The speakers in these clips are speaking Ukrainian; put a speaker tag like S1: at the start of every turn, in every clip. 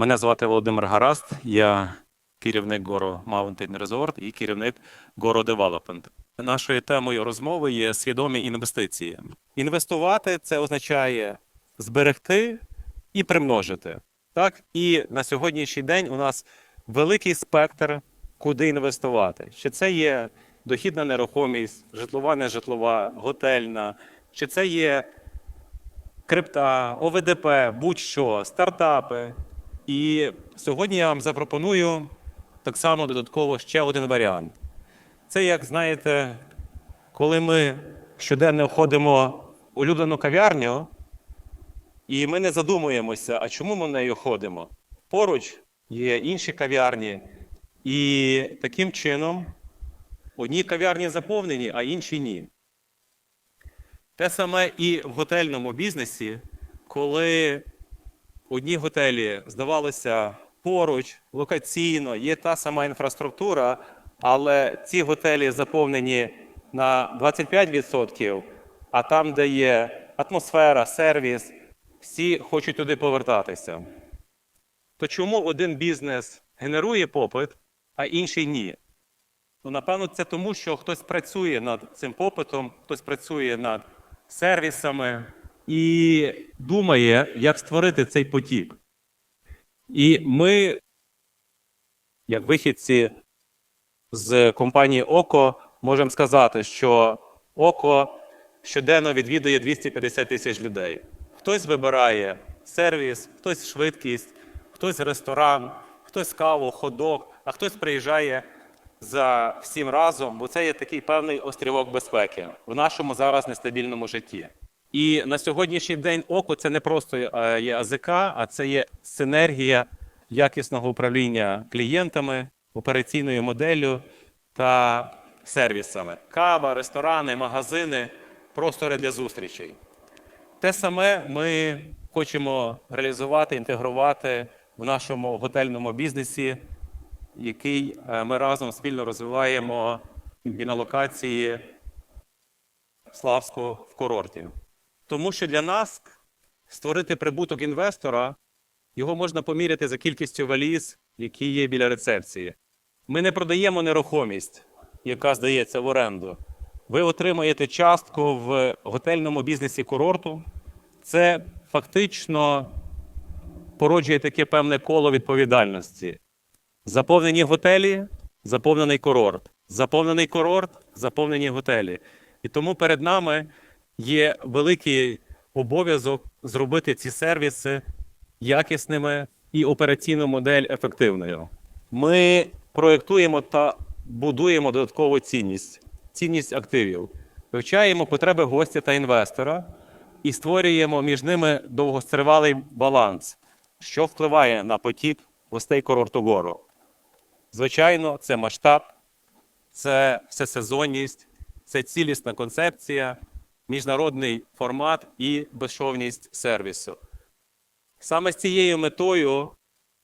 S1: Мене звати Володимир Гараст, я керівник Goro Mountain Resort і керівник Goro Development. Нашою темою розмови є свідомі інвестиції. Інвестувати це означає зберегти і примножити. Так? І на сьогоднішній день у нас великий спектр, куди інвестувати. Чи це є дохідна нерухомість, житлова, нежитлова, готельна, чи це є крипта, ОВДП, будь-що, стартапи. І сьогодні я вам запропоную так само додатково ще один варіант. Це, як знаєте, коли ми щоденно ходимо в улюблену кав'ярню, і ми не задумуємося, а чому ми в нею ходимо. Поруч є інші кав'ярні, і таким чином одні кав'ярні заповнені, а інші ні. Те саме і в готельному бізнесі, коли одні готелі здавалося поруч, локаційно, є та сама інфраструктура, але ці готелі заповнені на 25%, а там, де є атмосфера, сервіс, всі хочуть туди повертатися. То чому один бізнес генерує попит, а інший ні? Ну, напевно, це тому, що хтось працює над цим попитом, хтось працює над сервісами і думає, як створити цей потік. І ми, як вихідці з компанії ОКО, можемо сказати, що ОКО щоденно відвідує 250 тисяч людей. Хтось вибирає сервіс, хтось швидкість, хтось ресторан, хтось каву, ходок, а хтось приїжджає за всім разом, бо це є такий певний острівок безпеки в нашому зараз нестабільному житті. І на сьогоднішній день око це не просто е, є АЗК, а це є синергія якісного управління клієнтами, операційною моделлю та сервісами. Кава, ресторани, магазини, простори для зустрічей. Те саме ми хочемо реалізувати, інтегрувати в нашому готельному бізнесі, який е, ми разом спільно розвиваємо і на локації Славську в курорті. Тому що для нас створити прибуток інвестора його можна поміряти за кількістю валіз, які є біля рецепції. Ми не продаємо нерухомість, яка здається в оренду. Ви отримаєте частку в готельному бізнесі курорту. Це фактично породжує таке певне коло відповідальності. Заповнені готелі, заповнений курорт. Заповнений курорт, заповнені готелі. І тому перед нами є великий обов'язок зробити ці сервіси якісними і операційну модель ефективною. Ми проєктуємо та будуємо додаткову цінність, цінність активів, вивчаємо потреби гостя та інвестора і створюємо між ними довгостривалий баланс, що впливає на потік гостей курорту гору. Звичайно, це масштаб, це всесезонність, це цілісна концепція, міжнародний формат і безшовність сервісу. Саме з цією метою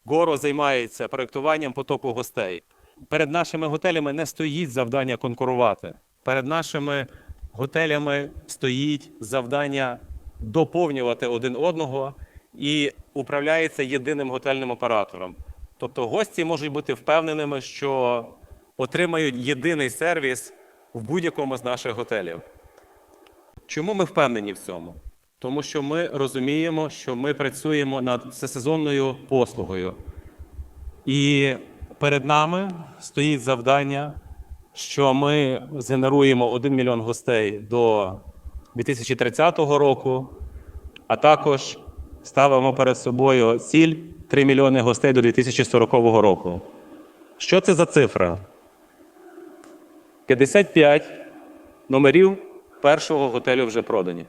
S1: Горо займається проєктуванням потоку гостей. Перед нашими готелями не стоїть завдання конкурувати. Перед нашими готелями стоїть завдання доповнювати один одного і управляється єдиним готельним оператором. Тобто гості можуть бути впевненими, що отримають єдиний сервіс в будь-якому з наших готелів. Чому ми впевнені в цьому? Тому що ми розуміємо, що ми працюємо над всесезонною послугою. І перед нами стоїть завдання, що ми згенеруємо 1 мільйон гостей до 2030 року, а також ставимо перед собою ціль 3 мільйони гостей до 2040 року. Що це за цифра? 55 номерів першого готелю вже продані.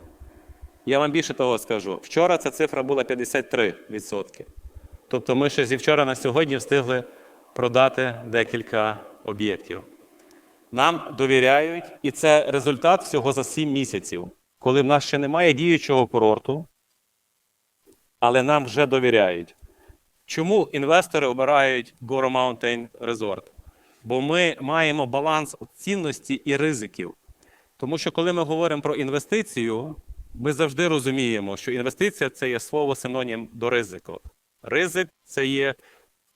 S1: Я вам більше того скажу. Вчора ця цифра була 53%. Тобто ми ще зі вчора на сьогодні встигли продати декілька об'єктів. Нам довіряють, і це результат всього за 7 місяців, коли в нас ще немає діючого курорту, але нам вже довіряють. Чому інвестори обирають Goro Mountain Resort? Бо ми маємо баланс цінності і ризиків. Тому що коли ми говоримо про інвестицію, ми завжди розуміємо, що інвестиція це є слово синонім до ризику. Ризик це є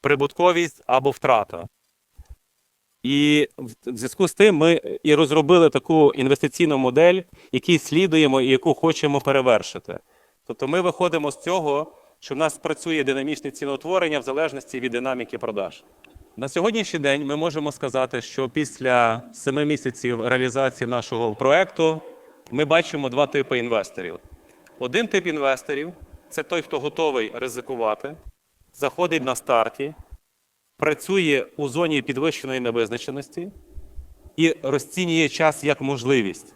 S1: прибутковість або втрата. І в зв'язку з тим ми і розробили таку інвестиційну модель, якій слідуємо і яку хочемо перевершити. Тобто ми виходимо з цього, що в нас працює динамічне ціноутворення в залежності від динаміки продаж. На сьогоднішній день ми можемо сказати, що після семи місяців реалізації нашого проекту ми бачимо два типи інвесторів. Один тип інвесторів це той, хто готовий ризикувати, заходить на старті, працює у зоні підвищеної невизначеності і розцінює час як можливість.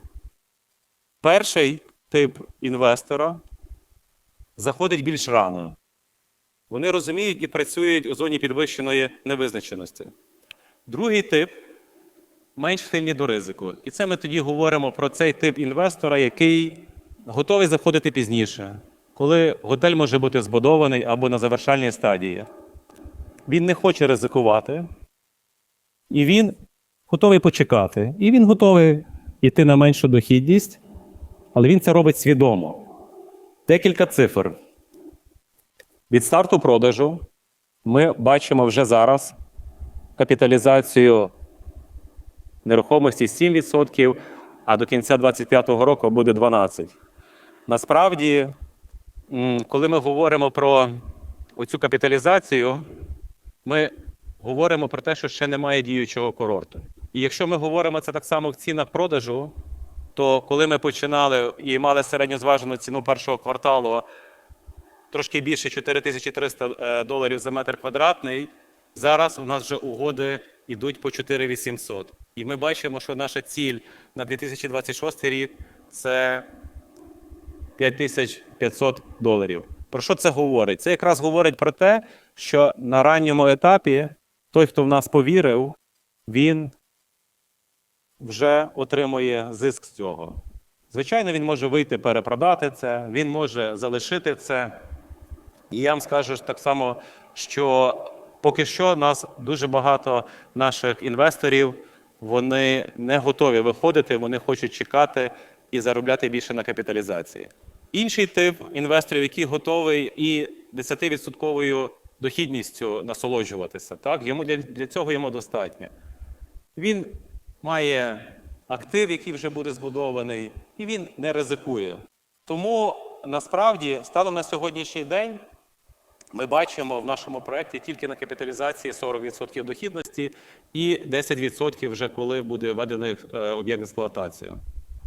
S1: Перший тип інвестора заходить більш рано. Вони розуміють і працюють у зоні підвищеної невизначеності. Другий тип менш сильний до ризику. І це ми тоді говоримо про цей тип інвестора, який готовий заходити пізніше, коли готель може бути збудований або на завершальній стадії. Він не хоче ризикувати, і він готовий почекати. І він готовий йти на меншу дохідність, але він це робить свідомо. Декілька цифр. Від старту продажу ми бачимо вже зараз капіталізацію нерухомості 7%, а до кінця 2025 року буде 12%. Насправді, коли ми говоримо про оцю капіталізацію, ми говоримо про те, що ще немає діючого курорту. І якщо ми говоримо це так само в цінах продажу, то коли ми починали і мали середньозважену ціну першого кварталу трошки більше 4300 е, доларів за метр квадратний, зараз у нас вже угоди йдуть по 4800. І ми бачимо, що наша ціль на 2026 рік це 5500 доларів. Про що це говорить? Це якраз говорить про те, що на ранньому етапі той, хто в нас повірив, він вже отримує зиск з цього. Звичайно, він може вийти перепродати це, він може залишити це. І я вам скажу так само, що поки що нас дуже багато наших інвесторів вони не готові виходити, вони хочуть чекати і заробляти більше на капіталізації. Інший тип інвесторів, який готовий і 10% дохідністю насолоджуватися, так йому для, для цього йому достатньо. Він має актив, який вже буде збудований, і він не ризикує. Тому насправді, станом на сьогоднішній день, ми бачимо в нашому проєкті тільки на капіталізації 40% дохідності і 10% вже коли буде введений е, об'єкт в експлуатацію.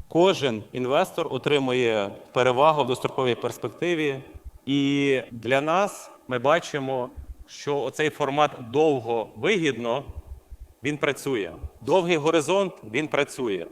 S1: Кожен інвестор отримує перевагу в достроковій перспективі, і для нас ми бачимо, що оцей формат довго вигідно він працює. Довгий горизонт він працює.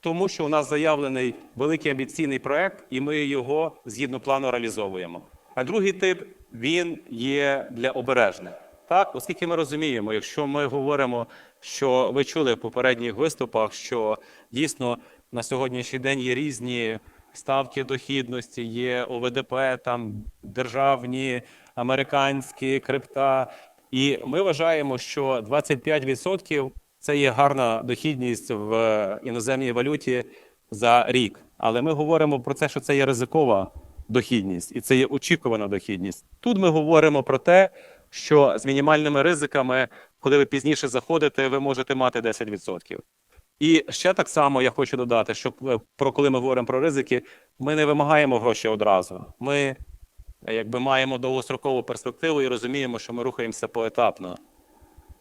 S1: Тому що у нас заявлений великий амбіційний проект, і ми його згідно плану реалізовуємо. А другий тип він є для обережних. Так, оскільки ми розуміємо, якщо ми говоримо, що ви чули в попередніх виступах, що дійсно на сьогоднішній день є різні ставки дохідності, є ОВДП, там державні, американські, крипта. І ми вважаємо, що 25% це є гарна дохідність в іноземній валюті за рік. Але ми говоримо про те, що це є ризикова дохідність, і це є очікувана дохідність. Тут ми говоримо про те, що з мінімальними ризиками, коли ви пізніше заходите, ви можете мати 10%. І ще так само я хочу додати, що е, про коли ми говоримо про ризики, ми не вимагаємо гроші одразу. Ми якби маємо довгострокову перспективу і розуміємо, що ми рухаємося поетапно.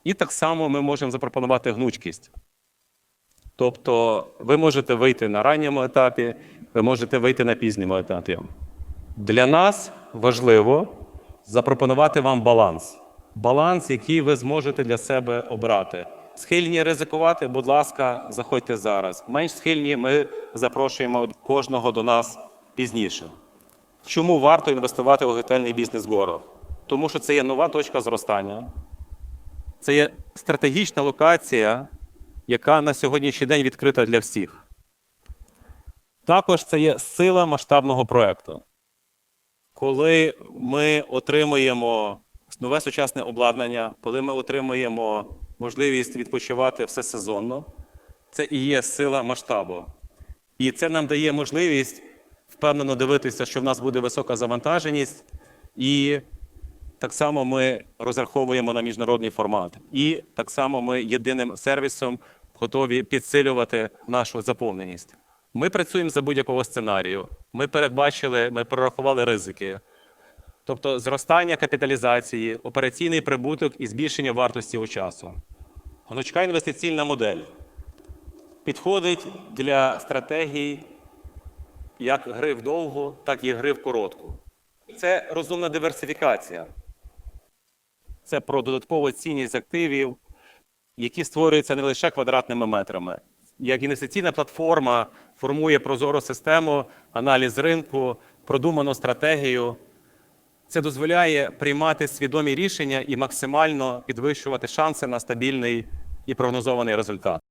S1: І так само ми можемо запропонувати гнучкість. Тобто ви можете вийти на ранньому етапі, ви можете вийти на пізньому етапі. Для нас важливо запропонувати вам баланс. Баланс, який ви зможете для себе обрати. Схильні ризикувати, будь ласка, заходьте зараз. Менш схильні ми запрошуємо кожного до нас пізніше. Чому варто інвестувати у готельний бізнес город? Тому що це є нова точка зростання. Це є стратегічна локація, яка на сьогоднішній день відкрита для всіх. Також це є сила масштабного проєкту. Коли ми отримуємо нове сучасне обладнання, коли ми отримуємо можливість відпочивати все сезонно, це і є сила масштабу. І це нам дає можливість впевнено дивитися, що в нас буде висока завантаженість і Так само ми розраховуємо на міжнародний формат, і так само ми єдиним сервісом готові підсилювати нашу заповненість. Ми працюємо за будь-якого сценарію. Ми передбачили, ми прорахували ризики. Тобто зростання капіталізації, операційний прибуток і збільшення вартості у часу. Гнучка інвестиційна модель підходить для стратегій як гри в довгу, так і гри в коротку. Це розумна диверсифікація. Це про додаткову цінність активів, які створюються не лише квадратними метрами. Як інвестиційна платформа формує прозору систему, аналіз ринку, продуману стратегію. Це дозволяє приймати свідомі рішення і максимально підвищувати шанси на стабільний і прогнозований результат.